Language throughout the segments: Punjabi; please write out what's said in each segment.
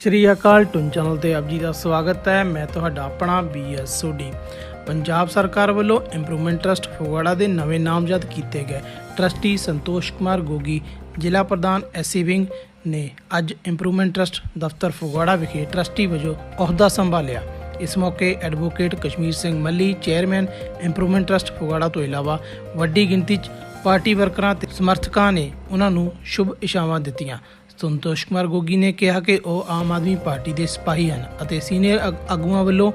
ਸ਼੍ਰੀ ਅਕਾਲ ਟੁਨ ਚੈਨਲ ਤੇ ਆਪ ਜੀ ਦਾ ਸਵਾਗਤ ਹੈ। ਮੈਂ ਤੁਹਾਡਾ ਆਪਣਾ ਬੀਐਸ ਸੋਢੀ। ਪੰਜਾਬ ਸਰਕਾਰ ਵੱਲੋਂ ਇੰਪਰੂਵਮੈਂਟ ਟਰਸਟ ਫਗਵਾੜਾ ਦੇ ਨਵੇਂ ਨਾਮਜ਼ਦ ਕੀਤੇ ਗਏ ਟਰਸਟੀ ਸੰਤੋਸ਼ ਕੁਮਾਰ ਗੋਗੀ, ਜ਼ਿਲ੍ਹਾ ਪ੍ਰਧਾਨ ਐਸਸੀ ਵਿੰਗ ਨੇ ਅੱਜ ਇੰਪਰੂਵਮੈਂਟ ਟਰਸਟ ਦਫ਼ਤਰ ਫਗਵਾੜਾ ਵਿਖੇ ਟਰਸਟੀ ਵਜੋਂ ਅਹੁਦਾ ਸੰਭਾਲਿਆ। ਇਸ ਮੌਕੇ advocate Kashmir Singh Malli chairman improvement trust Phagwara ਤੋਂ ਇਲਾਵਾ ਵੱਡੀ ਗਿਣਤੀ 'ਚ ਪਾਰਟੀ ਵਰਕਰਾਂ ਤੇ ਸਮਰਥਕਾਂ ਨੇ ਉਹਨਾਂ ਨੂੰ ਸ਼ੁਭ ਇਸ਼ਾਵਾਂ ਦਿੱਤੀਆਂ। ਸੰਤੋਸ਼ ਕੁਮਾਰ ਗੋਗੀ ਨੇ ਕਿਹਾ ਕਿ ਉਹ ਆਮ ਆਦਮੀ ਪਾਰਟੀ ਦੇ ਸਿਪਾਹੀ ਹਨ ਅਤੇ ਸੀਨੀਅਰ ਆਗ- ਆਗੂਆਂ ਵੱਲੋਂ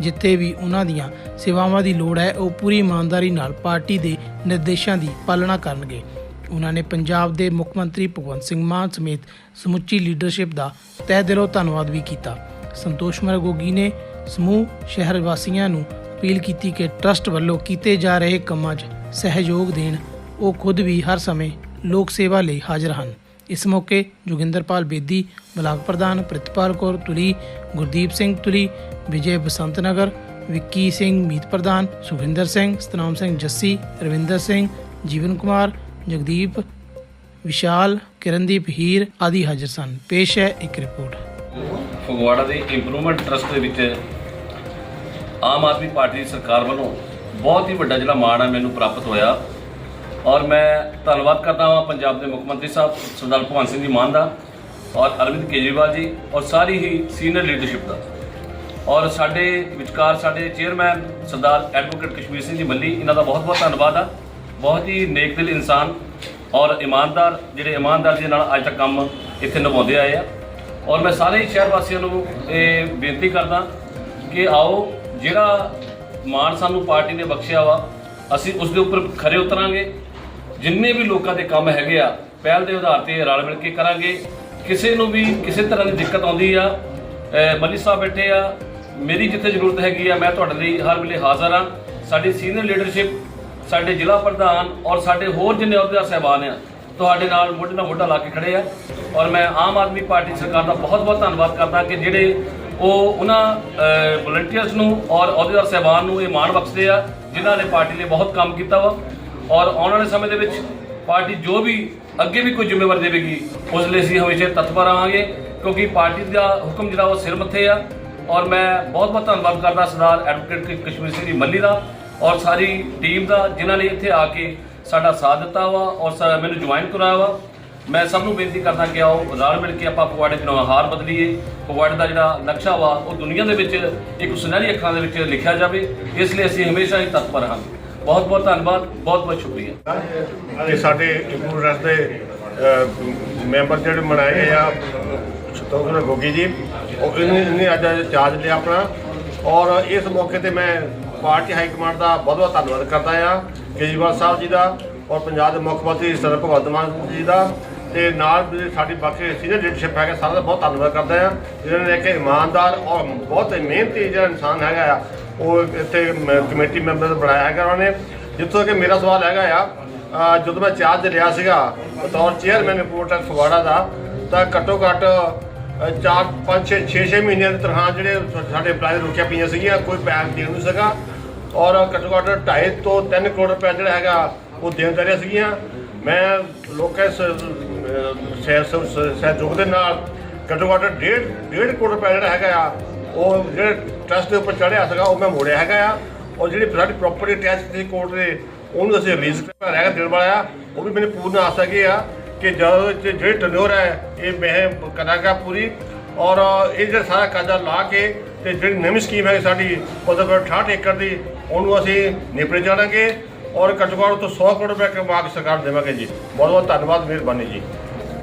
ਜਿੱਥੇ ਵੀ ਉਹਨਾਂ ਦੀਆਂ ਸੇਵਾਵਾਂ ਦੀ ਲੋੜ ਹੈ, ਉਹ ਪੂਰੀ ਇਮਾਨਦਾਰੀ ਨਾਲ ਪਾਰਟੀ ਦੇ ਨਿਰਦੇਸ਼ਾਂ ਦੀ ਪਾਲਣਾ ਕਰਨਗੇ। ਉਹਨਾਂ ਨੇ ਪੰਜਾਬ ਦੇ ਮੁੱਖ ਮੰਤਰੀ ਭਗਵੰਤ ਸਿੰਘ ਮਾਨ ਸਮੇਤ ਸਮੁੱਚੀ ਲੀਡਰਸ਼ਿਪ ਦਾ ਤਹਿ ਦਿਲੋਂ ਧੰਨਵਾਦ ਵੀ ਕੀਤਾ। ਸੰਤੋਸ਼ ਕੁਮਾਰ ਗੋਗੀ ਨੇ ਸਮੂਹ ਸ਼ਹਿਰ ਵਾਸੀਆਂ ਨੂੰ ਅਪੀਲ ਕੀਤੀ ਕਿ ਟਰਸਟ ਵੱਲੋਂ ਕੀਤੇ ਜਾ ਰਹੇ ਕੰਮਾਂ 'ਚ ਸਹਿਯੋਗ ਦੇਣ। ਉਹ ਖੁਦ ਵੀ ਹਰ ਸਮੇਂ ਲੋਕ ਸੇਵਾ ਲਈ ਹਾਜ਼ਰ ਹਨ। ਇਸ ਮੌਕੇ ਜੋਗਿੰਦਰਪਾਲ ਬੇਦੀ ਬਲਾਕ ਪ੍ਰਧਾਨ ਪ੍ਰਿਤਪਾਲ ਕੌਰ ਤੁਲੀ, ਗੁਰਦੀਪ ਸਿੰਘ ਤੁਲੀ, ਵਿਜੇ ਬਸੰਤ ਨਗਰ, ਵਿੱਕੀ ਸਿੰਘ ਮੀਤ ਪ੍ਰਧਾਨ ਸੁਖਿੰਦਰ ਸਿੰਘ, ਸਤਨਾਮ ਸਿੰਘ ਜੱਸੀ, ਰਵਿੰਦਰ ਸਿੰਘ, ਜੀਵਨ ਕੁਮਾਰ, ਜਗਦੀਪ, ਵਿਸ਼ਾਲ, ਕਿਰਨਦੀਪ ਹੀਰ ਆਦਿ ਹਾਜ਼ਰ ਸਨ। ਪੇਸ਼ ਹੈ ਇੱਕ ਰਿਪੋਰਟ। ਫਗਵਾੜਾ ਦੇ ਇੰਪਰੂਵਮੈਂਟ ਟਰਸਟ ਦੇ ਵਿੱਚ ਆਮ ਆਦਮੀ ਪਾਰਟੀ ਦੀ ਸਰਕਾਰ ਵੱਲੋਂ ਬਹੁਤ ਹੀ ਵੱਡਾ ਜਿਹੜਾ ਮਾਣ ਹੈ ਮੈਨੂੰ ਪ੍ਰਾਪਤ ਹੋਇਆ। ਔਰ ਮੈਂ ਧੰਨਵਾਦ ਕਰਦਾ ਹਾਂ ਪੰਜਾਬ ਦੇ ਮੁੱਖ ਮੰਤਰੀ ਸਾਹਿਬ, ਸਰਦਾਰ ਭਗਵੰਤ ਸਿੰਘ ਜੀ ਮਾਨ ਦਾ ਔਰ ਅਰਵਿੰਦ ਕੇਜਰੀਵਾਲ ਜੀ ਔਰ ਸਾਰੀ ਹੀ ਸੀਨੀਅਰ ਲੀਡਰਸ਼ਿਪ ਦਾ। ਔਰ ਸਾਡੇ ਵਿਚਕਾਰ ਸਾਡੇ ਚੇਅਰਮੈਨ ਸਰਦਾਰ ਐਡਵੋਕੇਟ ਕਸ਼ਮੀਰ ਸਿੰਘ ਜੀ ਮੱਲੀ, ਇਹਨਾਂ ਦਾ ਬਹੁਤ ਬਹੁਤ ਧੰਨਵਾਦ ਆ। ਬਹੁਤ ਹੀ ਨੇਕ ਦਿਲ ਇਨਸਾਨ ਔਰ ਇਮਾਨਦਾਰ, ਜਿਹੜੇ ਇਮਾਨਦਾਰ ਦੇ ਨਾਲ ਅੱਜ ਤੱਕ ਕੰਮ ਇੱਥੇ ਨਿਭਾਉਂਦੇ ਆਏ ਆ। ਔਰ ਮੈਂ ਸਾਰੇ ਹੀ ਸ਼ਹਿਰ ਵਾਸੀਆਂ ਨੂੰ ਇਹ ਬੇਨਤੀ ਕਰਦਾ ਕਿ ਆਓ, ਜਿਹੜਾ ਮਾਣ ਸਾਨੂੰ ਪਾਰਟੀ ਨੇ ਬਖਸ਼ਿਆ ਵਾ, ਅਸੀਂ ਉਸ ਦੇ ਉੱਪਰ ਖਰੇ ਉਤਰਾਂਗੇ। ਜਿੰਨੇ ਵੀ ਲੋਕਾਂ ਦੇ ਕੰਮ ਹੈਗੇ ਆ, ਪਹਿਲ ਦੇ ਆਧਾਰ ਤੇ ਰਲ ਮਿਲ ਕੇ ਕਰਾਂਗੇ। ਕਿਸੇ ਨੂੰ ਵੀ ਕਿਸੇ ਤਰ੍ਹਾਂ ਦੀ ਦਿੱਕਤ ਆਉਂਦੀ ਆ ਮਲੀ ਸਾਹਿਬ ਬੈਠੇ ਆ, ਮੇਰੀ ਜਿੱਥੇ ਜ਼ਰੂਰਤ ਹੈਗੀ ਆ, ਮੈਂ ਤੁਹਾਡੇ ਲਈ ਹਰ ਵੇਲੇ ਹਾਜ਼ਰ ਆ। ਸਾਡੀ ਸੀਨੀਅਰ ਲੀਡਰਸ਼ਿਪ, ਸਾਡੇ ਜ਼ਿਲ੍ਹਾ ਪ੍ਰਧਾਨ ਔਰ ਸਾਡੇ ਹੋਰ ਜਿੰਨੇ ਅਹੁਦੇਦਾਰ ਸਹਿਬਾਨ ਆ, ਤੁਹਾਡੇ ਨਾਲ ਮੋਢੇ ਨਾਲ ਮੋਢਾ ਲਾ ਕੇ ਖੜੇ ਆ। ਔਰ ਮੈਂ ਆਮ ਆਦਮੀ ਪਾਰਟੀ ਸਰਕਾਰ ਦਾ ਬਹੁਤ ਬਹੁਤ ਧੰਨਵਾਦ ਕਰਦਾ ਕਿ ਜਿਹੜੇ ਉਹ ਉਹਨਾਂ ਵਲੰਟੀਅਰਸ ਨੂੰ ਔਰ ਅਹੁਦੇਦਾਰ ਸਹਿਬਾਨ ਨੂੰ ਇਹ ਮਾਣ ਬਖਸ਼ਦੇ ਆ, ਜਿਨ੍ਹਾਂ ਨੇ ਪਾਰਟੀ ਲਈ ਬਹੁਤ ਕੰਮ ਕੀਤਾ ਵਾ। ਔਰ ਆਉਣ ਵਾਲੇ ਸਮੇਂ ਦੇ ਵਿੱਚ ਪਾਰਟੀ ਜੋ ਵੀ ਅੱਗੇ ਵੀ ਕੋਈ ਜ਼ਿੰਮੇਵਾਰੀ ਦੇਵੇਗੀ, ਉਸ ਲਈ ਅਸੀਂ ਹਮੇਸ਼ਾ ਤਤਪਰ ਰਹਾਂਗੇ, ਕਿਉਂਕਿ ਪਾਰਟੀ ਦਾ ਹੁਕਮ ਜਿਹੜਾ ਉਹ ਸਿਰ ਮੱਥੇ ਆ। ਔਰ ਮੈਂ ਬਹੁਤ ਬਹੁਤ ਧੰਨਵਾਦ ਕਰਦਾ ਸਰਦਾਰ ਐਡਵੋਕੇਟ ਕਸ਼ਮੀਰ ਸਿੰਘ ਜੀ ਮੱਲੀ ਦਾ ਔਰ ਸਾਰੀ ਟੀਮ ਦਾ, ਜਿਨ੍ਹਾਂ ਨੇ ਇੱਥੇ ਆ ਕੇ ਸਾਡਾ ਸਾਥ ਦਿੱਤਾ ਵਾ ਔਰ ਮੈਨੂੰ ਜੁਆਇਨ ਕਰਾਇਆ ਵਾ। ਮੈਂ ਸਭ ਨੂੰ ਬੇਨਤੀ ਕਰਦਾ ਕਿ ਆਓ ਰਲ ਮਿਲ ਕੇ ਆਪਾਂ ਪਗਵਾੜੇ ਦੀ ਨਵਾਹਾਰ ਬਦਲੀਏ। ਪਵਾੜੇ ਦਾ ਜਿਹੜਾ ਨਕਸ਼ਾ ਵਾ, ਉਹ ਦੁਨੀਆ ਦੇ ਵਿੱਚ ਇੱਕ ਸੁਨਹਿਰੀ ਅੱਖਰਾਂ ਦੇ ਵਿੱਚ ਲਿਖਿਆ ਜਾਵੇ। ਇਸ ਲਈ ਅਸੀਂ ਹਮੇਸ਼ਾ ਹੀ ਤਤਪਰ ਹਾਂ ਬਹੁਤ ਬਹੁਤ ਧੰਨਵਾਦ, ਬਹੁਤ ਬਹੁਤ ਸ਼ੁਕਰੀਆ। ਤੇ ਸਾਡੇ ਇੰਪਰੂਵਰਸ ਦੇ ਮੈਂਬਰ ਜਿਹੜੇ ਬਣਾਏ ਗਏ ਆ ਸਤੋਖਰ ਗੋਗੀ ਜੀ, ਉਹ ਇਹਨੇ ਅੱਜ ਚਾਰਜ ਲਿਆ ਆਪਣਾ। ਔਰ ਇਸ ਮੌਕੇ ਤੇ ਮੈਂ ਪਾਰਟੀ ਹਾਈ ਕਮਾਂਡ ਦਾ ਬਹੁਤ ਬਹੁਤ ਧੰਨਵਾਦ ਕਰਦਾ ਆ, ਕੇਜਰੀਵਾਲ ਸਾਹਿਬ ਜੀ ਦਾ ਔਰ ਪੰਜਾਬ ਦੇ ਮੁੱਖ ਮੰਤਰੀ ਸਰਦਾਰ ਭਗਵੰਤ ਮਾਨ ਜੀ ਦਾ। ਤੇ ਨਾਲ ਸਾਡੀ ਬਾਕੀ ਸੀਨੀਅਰ ਲੀਡਰਸ਼ਿਪ ਹੈਗਾ ਸਾਰਾ ਦਾ ਬਹੁਤ ਧੰਨਵਾਦ ਕਰਦਾ ਆ। ਜਿਹਨਾਂ ਨੇ ਕਿ ਇਮਾਨਦਾਰ ਔਰ ਬਹੁਤ ਮਿਹਨਤੀ ਜਿਹੜਾ ਇਨਸਾਨ ਹੈਗਾ ਆ ਉਹ ਇੱਥੇ ਮ- ਕਮੇਟੀ ਮੈਂਬਰ ਬਣਾਇਆ ਹੈਗਾ ਉਹਨਾਂ ਨੇ। ਜਿੱਥੋਂ ਕਿ ਮੇਰਾ ਸਵਾਲ ਹੈਗਾ ਆ ਅਹ ਜਦੋਂ ਮੈਂ ਚਾਰਜ ਲਿਆ ਸੀਗਾ, ਬਤੌਰ ਚੇਅਰਮੈਨ ਰਿਪੋਰਟਰ ਫਗਵਾੜਾ ਦਾ, ਤਾਂ ਘੱਟੋ ਘੱਟ 4 5 6 6 6 ਮਹੀਨਿਆਂ ਦੀ ਤਰ੍ਹਾਂ ਜਿਹੜੇ ਸਾ- ਸਾਡੇ ਇੰਪਲਾਈ ਰੁਕਿਆ ਪਈਆਂ ਸੀਗੀਆਂ, ਕੋਈ ਪੈਰ ਦੇਣ ਨਹੀਂ ਸੀਗਾ। ਔਰ ਘੱਟੋ ਘੱਟ 2.5 ਤੋਂ 3 ਕਰੋੜ ਰੁਪਏ ਜਿਹੜਾ ਹੈਗਾ, ਉਹ ਦੇਣ ਜਾ ਰਿਹਾ ਸੀਗੀਆਂ। ਮੈਂ ਲੋਕਾਂ ਸਹਿ ਸਹਿਯੋਗ ਦੇ ਨਾਲ ਘੱਟੋ ਘੱਟ 1.5 1.5 ਕਰੋੜ ਰੁਪਏ ਜਿਹੜਾ ਹੈਗਾ ਆ ਉਹ ਜਿਹੜੇ ਟਰਸਟ ਦੇ ਉੱਪਰ ਚੜਿਆ ਸੀਗਾ, ਉਹ ਮੈਂ ਮੋੜਿਆ ਹੈਗਾ ਆ। ਔਰ ਜਿਹੜੀ ਸਾਡੀ ਪ੍ਰੋਪਰਟੀ ਟੈਕਸ ਦੀ ਕੋਰਟ ਦੇ, ਉਹਨੂੰ ਅਸੀਂ ਰਿਲੀਜ਼ ਕਰ ਰਿਹਾ ਦੇਣ ਵਾਲਾ ਆ। ਉਹ ਵੀ ਮੈਨੂੰ ਪੂਰਨ ਆਸ ਹੈਗੀ ਆ ਕਿ ਜਦੋਂ ਇਹ ਜਿਹੜੇ ਟਨੋਰ ਹੈ, ਇਹ ਮੈਂ ਕਰਾਂਗਾ ਪੂਰੀ। ਔਰ ਇਹ ਜਿਹੜਾ ਸਾਰਾ ਕਰਜ਼ਾ ਲਾ ਕੇ ਤੇ ਜਿਹੜੀ ਨਵੀਂ ਸਕੀਮ ਹੈ ਸਾਡੀ, ਉਹਦੇ ਕੋਲ 68 ਏਕੜ ਦੀ, ਉਹਨੂੰ ਅਸੀਂ ਨਿਪਟ ਜਾਣਾਂਗੇ। ਔਰ ਘੱਟੋ ਘੱਟ ਤੋਂ 100 ਕਰੋੜ ਰੁਪਏ ਕਮਾ ਕੇ ਸਰਕਾਰ ਦੇਵਾਂਗੇ ਜੀ। ਬਹੁਤ ਬਹੁਤ ਧੰਨਵਾਦ, ਮਿਹਰਬਾਨੀ ਜੀ।